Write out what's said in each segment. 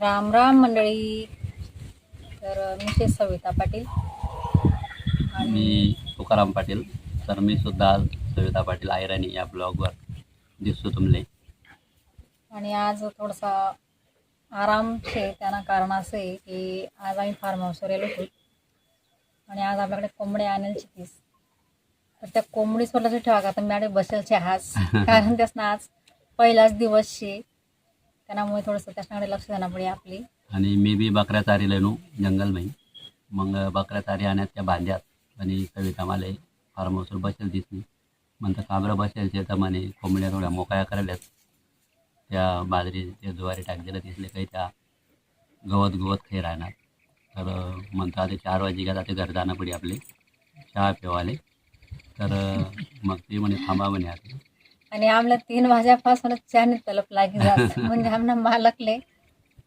राम राम मंडळी. तर मी शेष सविता पाटील. आणि मी तुकाराम पाटील. तर मी सुद्धा आज सविता पाटील आयराणी या ब्लॉगवर दिसतो तुमले. आणि आज थोडासा आराम छे त्यांना कारण असं आहे की आज आम्ही फार्म हाऊसवर गेलो होतो. आणि आज आपल्याकडे कोंबडे आणायची तीस तर त्या कोंबडी स्वतःच ठेवा का? तर मॅडम बसेलचे हाच कारण त्यासनं आज पहिलाच दिवस शे. त्यामुळे थोडंसं त्याच्याकडे लक्ष देणं पडे आपली. आणि मी बी बकऱ्या चारी लेनो जंगलमध्ये मग बकऱ्या चारी आणत त्या बांध्यात आणि सविता मला फार्म हाऊसवर बसेल दिसली. म्हणतं काबरं बसेल ते तर म्हणे कोंबड्या थोड्या मोकळ्या करायल्यात. त्या बाजरी ते ज्वारी टाकलेलं दिसले काही त्या गवत गवत खाई राहणार तर अं, म्हणतं आता चार वाजे गेला ते घर जाणं पडी आपले चहा पिवाले. तर मग ते म्हणे थांबा म्हणे आता. आणि आम्हाला तीन वाजल्यापासूनच चहाने तलप लागी जात. म्हणजे आमना मालकले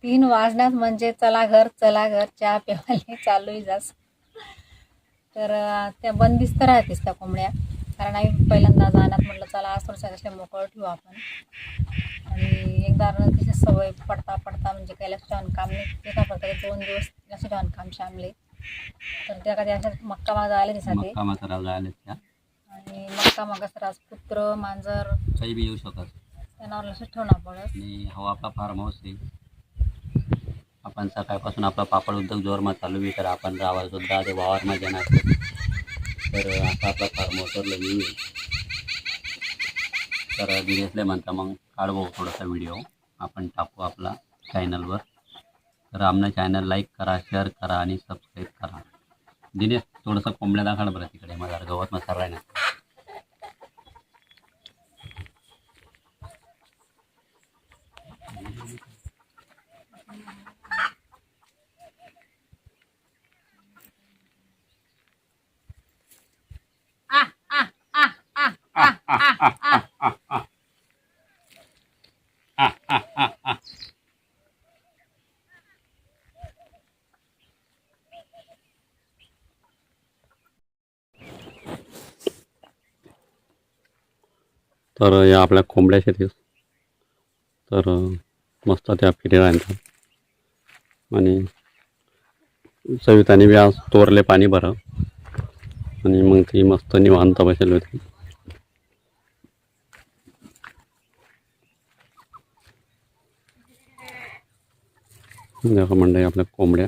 तीन वाजण्यात म्हणजे चला घर चला घर चहा प्यावाले चालूही जास तर त्या बंदिस्त राहतेच त्या कोंबड्या. कारण आम्ही पहिल्यांदा जाण्यात म्हटलं चला आज थोडंसं मोकळं ठेवू आपण. आणि एकदा तिची सवय पडता पडता म्हणजे काही लक्ष ठेवून काम नाही. ते काय फक्त दोन दिवस लक्ष ठेवून काम शामले. तर त्या कधी अशा मक्का माझा आले दिसते आणि मक्का मग आज कुत्र मांजर. काही बी येऊ शकत. त्यांनावर लक्ष ठेवणं पडत आणि हा आपला फार्म हाऊस आहे. आपण सकाळपासून आपला पापड उद्योग जोरमा चालू बी तर आपण सुद्धा ते वावरमा जाणार तर आता आपला फार्म हाऊसवरलं मी आहे. तर दिनेशले म्हणता मग काढवू थोडासा व्हिडिओ. आपण टाकू आपला चॅनलवर. तर आमनं चॅनल लाईक करा शेअर करा आणि सबस्क्राईब करा. दिनेश थोडंसं कोंबड्या दाखल बरं तिकडे. माझा गवत मसाला आहे ना. तर या आपल्या कोंबड्या शेतीस तर मस्त त्या फिरे राहतात. आणि सविताने बी आज तोरले पाणी भरं आणि मग ती मस्त निवांत बसेल होती. देखा मंडळी आपल्या कोंबड्या.